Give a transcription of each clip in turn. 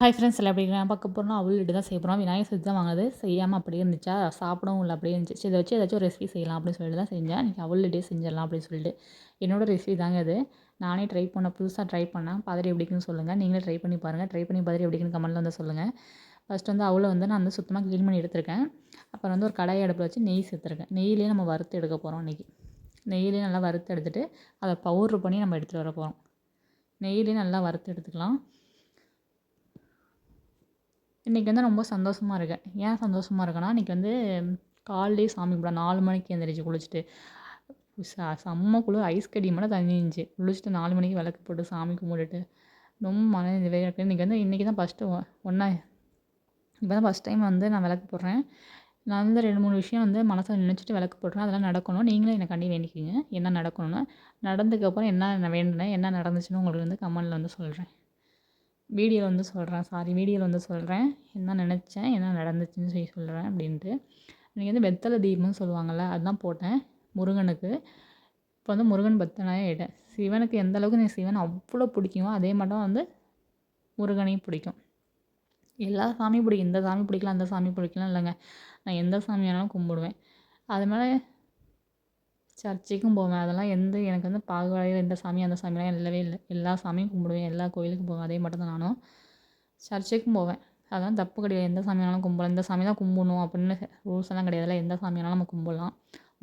Hi friends எல்லாம் எப்படி நான் பார்க்க போகிறோம்னா அவள் இட்டு தான் செய்ய போகிறோம் விநாயகர் சதுர்த்தி தான் வாங்கினது. செய்யாமல் அப்படியே இருந்துச்சா? சாப்பிடவும் இல்லை அப்படியே இருந்துச்சு. இதை வச்சு ஏதாச்சும் ஒரு ரெசிபி செய்யலாம் அப்படின்னு சொல்லிட்டு தான் செஞ்சேன். இன்றைக்கி அவள் இட்டே செஞ்சிடலாம் அப்படின்னு சொல்லிட்டு. என்னோடய ரெசிபி தாங்க அது. நானே ட்ரை பண்ண புதுசாக ட்ரை பண்ணேன். பதறி எப்படிக்குன்னு சொல்லுங்கள் நீங்களே ட்ரை பண்ணி பாருங்கள் ட்ரை பண்ணி பதறி எப்படிக்குன்னு கமெண்ட்டில் வந்து சொல்லுங்கள் ஃபஸ்ட் வந்து அவளை வந்து நான் வந்து சுத்தமாக க்ளீன் பண்ணி எடுத்திருக்கேன். அப்புறம் வந்து ஒரு கடாய் அடுப்பில் வச்சு நெய் சேர்த்துருக்கேன். நெய்லேயே நம்ம வறுத்து எடுக்க போகிறோம் இன்றைக்கி நெய்லேயே நல்லா வறுத்து எடுத்துகிட்டு அதை பவுட்ரு பண்ணி நம்ம எடுத்துகிட்டு வர போகிறோம் நெய்லேயே நல்லா வறுத்து எடுத்துக்கலாம். இன்றைக்கி வந்து ரொம்ப சந்தோஷமாக இருக்கேன். ஏன் சந்தோஷமாக இருக்கேன்னா இன்றைக்கி வந்து காலையிலே சாமி கும்பிட நாலு மணிக்கு எழுந்திரிச்சி குளிச்சுட்டு ச செம்ம குளிர். ஐஸ் கடி மட்டும் தண்ணி இருந்துச்சு. குளிச்சுட்டு நாலு மணிக்கு விளக்கு போட்டு சாமி கும்பிட்டுட்டு ரொம்ப மன நிறைவாக இருக்குது இன்றைக்கி வந்து இன்றைக்கி தான் ஃபஸ்ட்டு ஒன்றா இப்போ தான் ஃபஸ்ட் டைம் வந்து நான் விளக்கு போடுறேன். நான் வந்து ரெண்டு மூணு விஷயம் வந்து மனசில் நினச்சிட்டு விளக்கு போடுறேன். அதெல்லாம் நடக்கணும். நீங்களும் என்னை கண்டி வேண்டிக்கிங்க. என்ன நடக்கணும்னு. நடந்ததுக்கப்புறம் என்ன வேண்டினேன் என்ன நடந்துச்சுன்னு உங்களுக்கு வந்து கமெண்டில் வந்து சொல்கிறேன் வீடியோவில் வந்து சொல்கிறேன் சாரி வீடியோவில் வந்து சொல்கிறேன் என்ன நினச்சேன் என்ன நடந்துச்சுன்னு சொல்லி சொல்கிறேன் அப்படின்ட்டு. இன்றைக்கி வந்து வெத்தலை தீபம்னு சொல்லுவாங்கள்ல அதுதான் போட்டேன். முருகனுக்கு. இப்போ வந்து முருகன் பக்தனாக ஆகிட்டேன் சிவனுக்கு எந்த அளவுக்கு நீ சிவன் அவ்வளோ பிடிக்குமோ அதே மட்டும் வந்து முருகனையும் பிடிக்கும். எல்லா சாமியும் பிடிக்கும். இந்த சாமி பிடிக்கலாம் அந்த சாமி பிடிக்கலாம் இல்லைங்க. நான் எந்த சாமி வேணாலும் கும்பிடுவேன். அது மேலே சர்ச்சுக்கும் போவேன். அதெல்லாம் எந்த எனக்கு வந்து பாகுபாடு இந்த சாமி அந்த சாமிலாம் இல்லவே இல்லை. எல்லா சாமியும் கும்பிடுவேன். எல்லா கோயிலுக்கும் போவேன். அதே மட்டும் தான் நானும். சர்ச்சுக்கும் போவேன். அதெல்லாம் தப்பு கிடையாது. எந்த சாமி வேணாலும் கும்பலாம். இந்த சாமி தான் கும்பிடணும் அப்படின்னு ரூல்ஸ் எல்லாம் கிடையாதுல்ல எந்த சாமி வேணாலும் நம்ம கும்பிடலாம்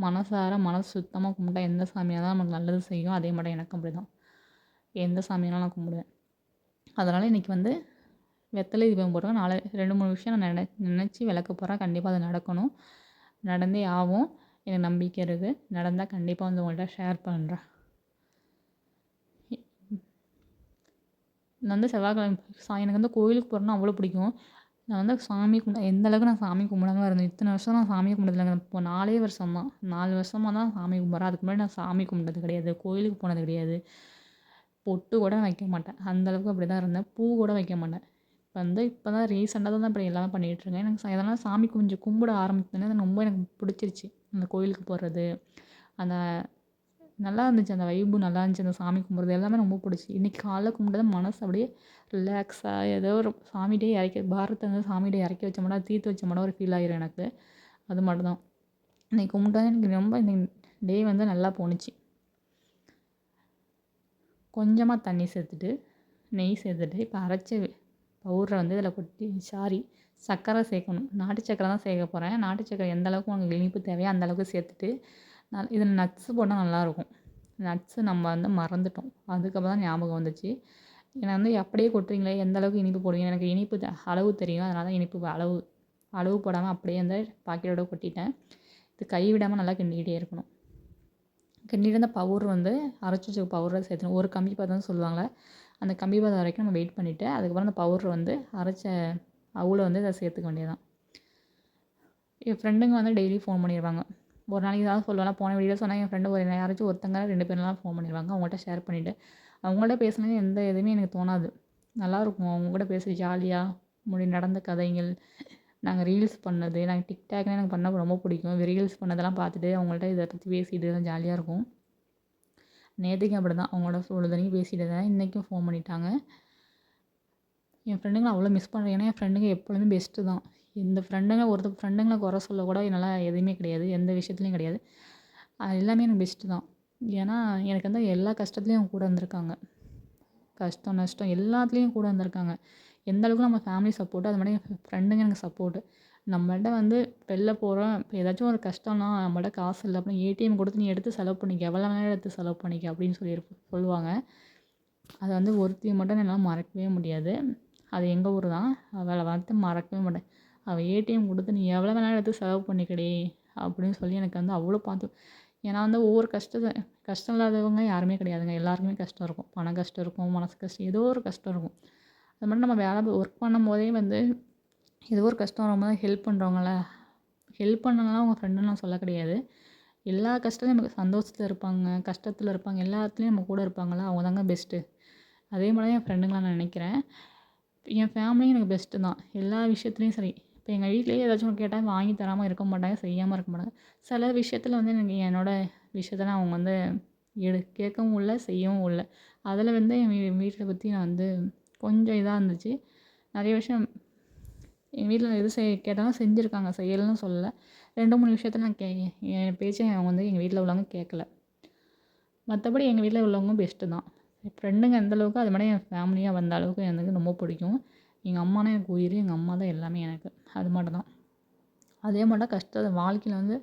மனசார மனசு சுத்தமாக கும்பிட்டா எந்த சாமியாக தான் நமக்கு நல்லது செய்யும்? அதே மாதிரி எனக்கும் அப்படி தான் எந்த சாமியானாலும் நான் கும்பிடுவேன். அதனால் இன்றைக்கி வந்து வெத்தலை தீபம் போடுவேன் நாளை ரெண்டு மூணு விஷயம் நான் நினை நினச்சி விளக்க போகிறேன் கண்டிப்பாக அது நடக்கணும். நடந்தே ஆகும். எனக்கு நம்பிக்கை இருக்குது நடந்தால் கண்டிப்பாக வந்து உங்கள்கிட்ட ஷேர் பண்ணுறேன் நான் வந்து செவ்வாய்க்கிழமை சா எனக்கு வந்து கோயிலுக்கு போகிறேன்னா அவ்வளோ பிடிக்கும். நான் வந்து சாமி கும்பிட எந்த அளவுக்கு நான் சாமி கும்பிடாமல் இருந்தேன். இத்தனை வருஷம் நான் சாமி கும்பிட்டதில்லைங்க இப்போ நாலே வருஷம் தான் நாலு வருஷமாக தான் சாமி கும்பிட்றேன். அதுக்கு முன்னாடி நான் சாமி கும்பிட்டது கிடையாது. கோயிலுக்கு போனது கிடையாது. பொட்டு கூட வைக்க மாட்டேன். அந்தளவுக்கு அப்படி தான் இருந்தேன். பூ கூட வைக்க மாட்டேன். வந்து இப்போ தான் ரீசெண்டாக தான் இப்படி எல்லாமே பண்ணிகிட்ருக்கேன் எனக்கு இதெல்லாம் சாமி கொஞ்சம் கும்பிட ஆரம்பித்தோன்னே ரொம்ப எனக்கு பிடிச்சிருச்சு. அந்த கோயிலுக்கு போகிறது அந்த நல்லா இருந்துச்சு. அந்த வைப்பு நல்லா இருந்துச்சு. அந்த சாமி கும்பிட்றது எல்லாமே ரொம்ப பிடிச்சி. இன்றைக்கி காலைல கும்பிட்டது மனசு அப்படியே ரிலாக்ஸாக ஏதோ ஒரு சாமிகிட்டே இறக்கி பாரத்தை வந்து சாமிகிட்டே இறக்கி வச்ச மாட்டா தீர்த்து வச்ச மாட்டா ஒரு ஃபீல் ஆகிரும் எனக்கு. அது மட்டும் தான் இன்றைக்கி கும்பிட்டா எனக்கு ரொம்ப இன்னைக்கு டே வந்து நல்லா போணுச்சு. கொஞ்சமாக தண்ணி சேர்த்துட்டு நெய் சேர்த்துட்டு இப்போ அரைச்ச பவுடரை வந்து இதில் கொட்டி சாரி சர்க்கரை சேர்க்கணும். நாட்டு சர்க்கரை தான் சேர்க்க போகிறேன் நாட்டு சர்க்கரை எந்த அளவுக்கு உங்களுக்கு இனிப்பு தேவையோ அந்த அளவுக்கு சேர்த்துட்டு நான் இதில் நட்ஸு போட்டால் நல்லாயிருக்கும். நட்ஸு நம்ம வந்து மறந்துட்டோம். அதுக்கப்புறம் தான் ஞாபகம் வந்துச்சு. ஏன்னா வந்து அப்படியே கொட்டுறீங்களே எந்த அளவுக்கு இனிப்பு போடுவீங்க? எனக்கு இனிப்பு அளவு தெரியும். அதனால தான் இனிப்பு அளவு அளவு போடாமல் அப்படியே அந்த பாக்கெட்டோட கொட்டிட்டேன். இது கை விடாமல் நல்லா கிண்டிக்கிட்டே இருக்கணும். கிண்டிட்டு இருந்த பவுடர் வந்து அரைச்சி வச்ச பவுடரை சேர்த்துணும் ஒரு கம்மி பதம்னு சொல்லுவாங்களே அந்த கம்பி பதம் வரைக்கும் நம்ம வெயிட் பண்ணிவிட்டு அதுக்கப்புறம் அந்த பவுடர் வந்து அரைச்ச அவ்வளோ வந்து இதை சேர்த்துக்க வேண்டியதான் என் ஃப்ரெண்டுங்க வந்து டெய்லி ஃபோன் பண்ணிடுவாங்க ஒரு நாளைக்கு ஏதாவது சொல்லுவாங்க போன வீடியோ சொன்னால் என் ஃப்ரெண்டு ஒரு யாராச்சும் ஒருத்தங்க ரெண்டு பேர்லாம் ஃபோன் பண்ணிடுவாங்க அவங்கள்ட்ட ஷேர் பண்ணிவிட்டு அவங்கள்ட்ட பேசுனது எந்த எதுவுமே எனக்கு தோணாது. நல்லாயிருக்கும் அவங்க கூட பேசி ஜாலியாக முடி நடந்த கதைகள் நாங்கள் ரீல்ஸ் பண்ணது நாங்கள் டிக்டாக்லாம் எனக்கு பண்ண ரொம்ப பிடிக்கும். ரீல்ஸ் பண்ணதெல்லாம் பார்த்துட்டு அவங்கள்ட்ட இதை பற்றி பேசிட்டு ஜாலியாக இருக்கும். நேற்றுக்கும் அப்படி தான் அவங்களோட பொழுதனையும் பேசிட்டு தான் இன்றைக்கும் ஃபோன் பண்ணிட்டாங்க. என் ஃப்ரெண்டுங்களை அவ்வளோ மிஸ் பண்ணுறேன் ஏன்னா என் ஃப்ரெண்டுங்க எப்பொழுதுமே பெஸ்ட்டு தான். இந்த ஃப்ரெண்டுங்க ஒருத்தர் ஃப்ரெண்டுங்களை குறை சொல்ல கூட என்னால் எதுவுமே கிடையாது. எந்த விஷயத்துலையும் கிடையாது. அது எல்லாமே எனக்கு பெஸ்ட்டு தான். ஏன்னா எனக்கு வந்து எல்லா கஷ்டத்துலேயும் அவங்க கூட இருந்திருக்காங்க கஷ்டம் நஷ்டம் எல்லாத்துலேயும் கூட இருந்திருக்காங்க எந்த அளவுக்கு நம்ம ஃபேமிலி சப்போர்ட்டு அது மாதிரி என் ஃப்ரெண்டுங்க எனக்கு சப்போர்ட்டு நம்மள்ட்ட வந்து வெளில போகிறோம் இப்போ ஏதாச்சும் ஒரு கஷ்டம்னா நம்மள்ட்ட காசு இல்லை அப்படின்னா ஏடிஎம் கொடுத்து நீ எடுத்து செலவு பண்ணிக்க. எவ்வளோ வேணாலும் எடுத்து செலவு பண்ணிக்க அப்படின்னு சொல்லி சொல்லுவாங்க. அதை வந்து ஒருத்தியை மட்டும் என்னால் மறக்கவே முடியாது. அது எங்கள் ஊர் தான். அவளை வந்து மறக்கவே மாட்டேன். அவள் ஏடிஎம் கொடுத்து நீ எவ்வளோ வேணாலும் எடுத்து செலவு பண்ணிக்கடி அப்படின்னு சொல்லி எனக்கு வந்து அவ்வளோ பார்த்து ஏன்னா வந்து ஒவ்வொரு கஷ்டத்தை கஷ்டம் இல்லாதவங்க யாருமே கிடையாதுங்க. எல்லாருக்குமே கஷ்டம் இருக்கும். பண கஷ்டம் இருக்கும் மனசு கஷ்டம் ஏதோ ஒரு கஷ்டம் இருக்கும். அது மட்டும் நம்ம வேலை ஒர்க் பண்ணும் போதே வந்து ஏதோ ஒரு கஷ்டம் வரும்போது ஹெல்ப் பண்ணுறவங்கள ஹெல்ப் பண்ணலாம் உங்கள் ஃப்ரெண்டுன்னு நான் சொல்ல கிடையாது. எல்லா கஷ்டத்துலையும் நமக்கு சந்தோஷத்தில் இருப்பாங்க கஷ்டத்தில் இருப்பாங்க எல்லாத்துலேயும் நம்ம கூட இருப்பாங்களா அவங்க தாங்க பெஸ்ட்டு அதே மாதிரி தான் என் ஃப்ரெண்டுங்களாம் நான் நினைக்கிறேன். என் ஃபேமிலியும் எனக்கு பெஸ்ட்டு தான். எல்லா விஷயத்துலையும் சரி. இப்போ எங்கள் வீட்லேயே ஏதாச்சும் கேட்டால் வாங்கி தராமல் இருக்க மாட்டாங்க செய்யாமல் இருக்க மாட்டாங்க. சில விஷயத்தில் வந்து எனக்கு என்னோடய விஷயத்தில் அவங்க வந்து எடு கேட்கவும் இல்லை செய்யவும் இல்லை. அதில் வந்து என் வீ வீட்டை பற்றி நான் வந்து கொஞ்சம் இதாக இருந்துச்சு. நிறைய விஷயம் எங்கள் வீட்டில் எது செய் கேட்டாலும் செஞ்சுருக்காங்க செய்யலைன்னு சொல்லலை. ரெண்டு மூணு விஷயத்துல நான் கே என் பேச்சை அவங்க வந்து எங்கள் வீட்டில் உள்ளவங்க கேட்கல மற்றபடி எங்கள் வீட்டில் உள்ளவங்க பெஸ்ட்டு தான். என் ஃப்ரெண்டுங்க எந்தளவுக்கு அது மாதிரி என் ஃபேமிலியாக வந்த அளவுக்கு எனக்கு ரொம்ப பிடிக்கும். எங்கள் அம்மானா எனக்கு உயிர் எங்கள் அம்மா தான் எல்லாமே எனக்கு. அது மட்டும் தான். அதே மாதிரி கஷ்ட வாழ்க்கையில் வந்து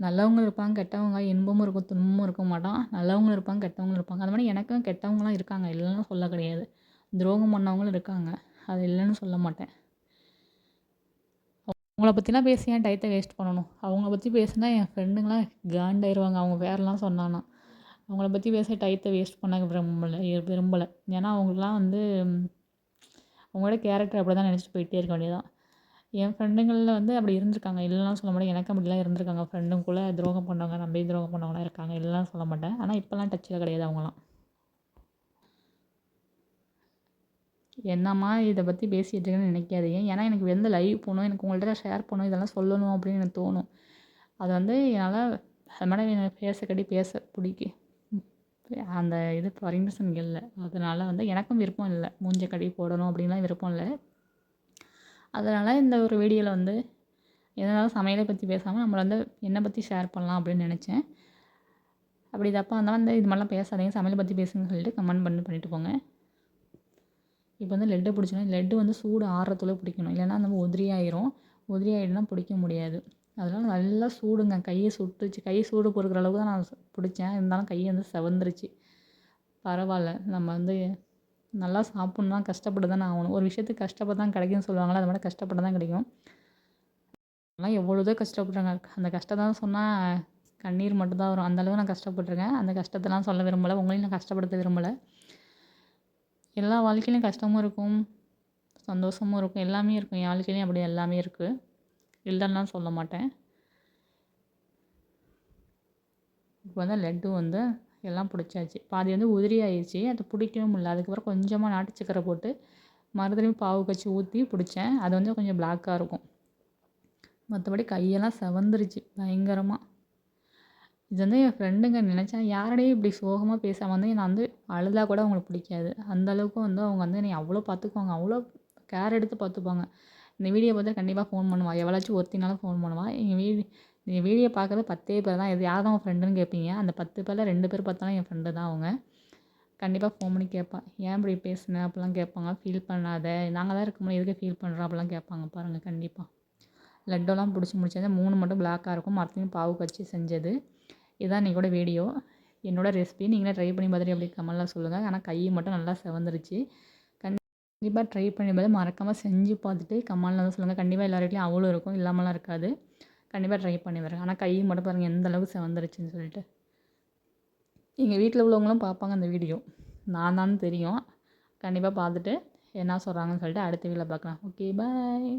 நல்லவங்களும் இருப்பாங்க கெட்டவங்க இன்பமும் இருக்கும் துன்பமும் இருக்க மாட்டான். நல்லவங்களும் இருப்பாங்க கெட்டவங்களும் இருப்பாங்க. அது மாதிரி எனக்கும் கெட்டவங்களாம் இருக்காங்க. இல்லைன்னு சொல்ல கிடையாது. துரோகம் பண்ணவங்களும் இருக்காங்க. அது இல்லைன்னு சொல்ல மாட்டேன். அவங்கள பற்றிலாம் பேசி ஏன் டயத்தை வேஸ்ட் பண்ணணும். அவங்கள பற்றி பேசினா என் ஃப்ரெண்டுங்களாம் காண்டாயிருவாங்க அவங்க பேரெலாம் சொன்னான்னா அவங்கள பற்றி பேச டயத்தை வேஸ்ட் பண்ண விரும்பலை விரும்பலை. ஏன்னா அவங்களாம் வந்து அவங்களோட கேரக்டர் அப்படி தான் நினச்சிட்டு போயிட்டே இருக்க வேண்டியதான் என் ஃப்ரெண்டுங்களில் வந்து அப்படி இருந்திருக்காங்க. இல்லைலாம் சொல்ல மாட்டேன். எனக்கு அப்படிலாம் இருந்திருக்காங்க. ஃப்ரெண்டுக்குள்ளே துரோகம் பண்ணவங்க நம்பி துரோகம் பண்ணவங்களாம் இருக்காங்க. இல்லைலாம் சொல்ல மாட்டேன். ஆனால் இப்போல்லாம் டச்சில் கிடையாது அவங்களாம் என்னம்மா இதை பற்றி பேசிகிட்டு இருக்கேன்னு நினைக்காதீங்க. ஏன்னா எனக்கு வந்து லைவ் போகணும் எனக்கு உங்கள்கிட்ட ஷேர் பண்ணணும் இதெல்லாம் சொல்லணும் அப்படின்னு எனக்கு தோணும். அது வந்து என்னால் அது மேடம் எனக்கு பேச பேச பிடிக்கும் அந்த இது பர்மிஷன் இல்லை. அதனால் வந்து எனக்கும் விருப்பம் இல்லை. மூஞ்ச கடி போடணும் அப்படின்லாம் விருப்பம் இல்லை. அதனால் இந்த ஒரு வீடியோவில் வந்து எதனாலும் சமையலை பற்றி பேசாமல் நம்மளை வந்து என்னை பற்றி ஷேர் பண்ணலாம் அப்படின்னு நினச்சேன். அப்படி தப்பாக இருந்தால் வந்து இது மாதிரிலாம் பேசாதீங்க. சமையலை பற்றி பேசுங்கன்னு சொல்லிட்டு கமெண்ட் பண்ணி பண்ணிட்டு போங்க. இப்போ வந்து லெட்டை பிடிச்சோன்னா லெட்டு வந்து சூடு ஆறுறதுல பிடிக்கணும். இல்லைன்னா நம்ம உதிரி ஆயிரும் உதிரி ஆகிடுனா பிடிக்க முடியாது. அதனால் நல்லா சூடுங்க. கையை சுட்டுச்சு. கையை சூடு பொறுக்கிற அளவுக்கு தான் நான் பிடிச்சேன். இருந்தாலும் கை வந்து செவந்துருச்சு. பரவாயில்ல. நம்ம வந்து நல்லா சாப்பிட்ணுன்னா கஷ்டப்பட்டு தானே ஆகணும். ஒரு விஷயத்துக்கு கஷ்டப்பட்டு தான் கிடைக்கும்னு சொல்லுவாங்களே அது மாதிரி கஷ்டப்பட்டு தான் கிடைக்கும். ஆனால் எவ்வளோதோ கஷ்டப்படுறாங்க அந்த கஷ்டம் தான் சொன்னால் கண்ணீர் மட்டும்தான் வரும். அந்தளவு நான் கஷ்டப்பட்டுருக்கேன். அந்த கஷ்டத்தெல்லாம் சொல்ல விரும்பலை. உங்களையும் நான் கஷ்டப்படுத்த விரும்பலை. எல்லா வாழ்க்கையிலையும் கஷ்டமும் இருக்கும் சந்தோஷமும் இருக்கும் எல்லாமே இருக்கும். என் வாழ்க்கையிலையும் அப்படி எல்லாமே இருக்குது இல்லைன்னுலாம் சொல்ல மாட்டேன். இப்போ வந்து லட்டு வந்து எல்லாம் பிடிச்சாச்சு. பாதி வந்து உதிரி ஆயிடுச்சு அது பிடிக்கவும் முடியல. அதுக்கப்புறம் கொஞ்சமாக நாட்டு சக்கரை போட்டு மறுபடியும் பாவு கச்சி ஊற்றி பிடிச்சேன். அது வந்து கொஞ்சம் பிளாக்காக இருக்கும். மற்றபடி கையெல்லாம் செவந்துருச்சு. பயங்கரமாக இது வந்து என் ஃப்ரெண்டுங்க நினச்சா யாரடையும் இப்படி சோகமாக பேசாமல் வந்து நான் வந்து அழுதா கூட அவங்களுக்கு பிடிக்காது. அந்தளவுக்கு வந்து அவங்க வந்து என்னை அவ்வளோ பார்த்துக்குவாங்க அவ்வளோ கேர் எடுத்து பார்த்துப்பாங்க இந்த வீடியோ பார்த்தா கண்டிப்பாக ஃபோன் பண்ணுவாள் எவ்வளாச்சும் ஒருத்தினாலும் ஃபோன் பண்ணுவாள் எங்கள் வீடு நீங்கள் வீடியோ பார்க்குறது பத்தே பேர் தான். இது யார் தான் உன் ஃப்ரெண்டுன்னு கேட்பீங்க அந்த பத்து பேரில் ரெண்டு பேர் பார்த்தாலும் என் ஃப்ரெண்டு தான் அவங்க. கண்டிப்பாக ஃபோன் பண்ணி கேட்பான் ஏன் இப்படி பேசுனேன் அப்படிலாம் கேட்பாங்க. ஃபீல் பண்ணாத. நாங்கள் தான் இருக்கும்போது எதுக்கு ஃபீல் பண்ணுறோம் அப்படிலாம் கேட்பாங்க. பாருங்கள் கண்டிப்பாக லட்டோலாம் பிடிச்சி முடிச்சது மூணு மட்டும் பிளாக்காக இருக்கும். மறுத்தையும் பாவு கச்சி செஞ்சது. இதுதான் இன்றைக்கோட வீடியோ என்னோடய ரெசிபி நீங்களே ட்ரை பண்ணி பார்த்துட்டு அப்படி கமெண்ட்லாம் சொல்லுங்கள் ஆனால் கை மட்டும் நல்லா செவந்துருச்சு. கண்டிப்பாக ட்ரை பண்ணி பார்த்து மறக்காமல் செஞ்சு பார்த்துட்டு கமெண்ட்ல தான் சொல்லுங்கள் கண்டிப்பாக எல்லா வீட்லேயும் அவ்வளோ இருக்கும். இல்லாமலாம் இருக்காது. கண்டிப்பாக ட்ரை பண்ணி வரேன் ஆனால் கை மட்டும் பாருங்கள் எந்த அளவுக்கு செவந்துருச்சுன்னு சொல்லிட்டு. எங்கள் வீட்டில் உள்ளவங்களும் பார்ப்பாங்க அந்த வீடியோ நான் தான் தெரியும். கண்டிப்பாக பார்த்துட்டு என்ன சொல்கிறாங்கன்னு சொல்லிட்டு அடுத்த வீடியோவில் பார்க்கலாம் ஓகே பாய்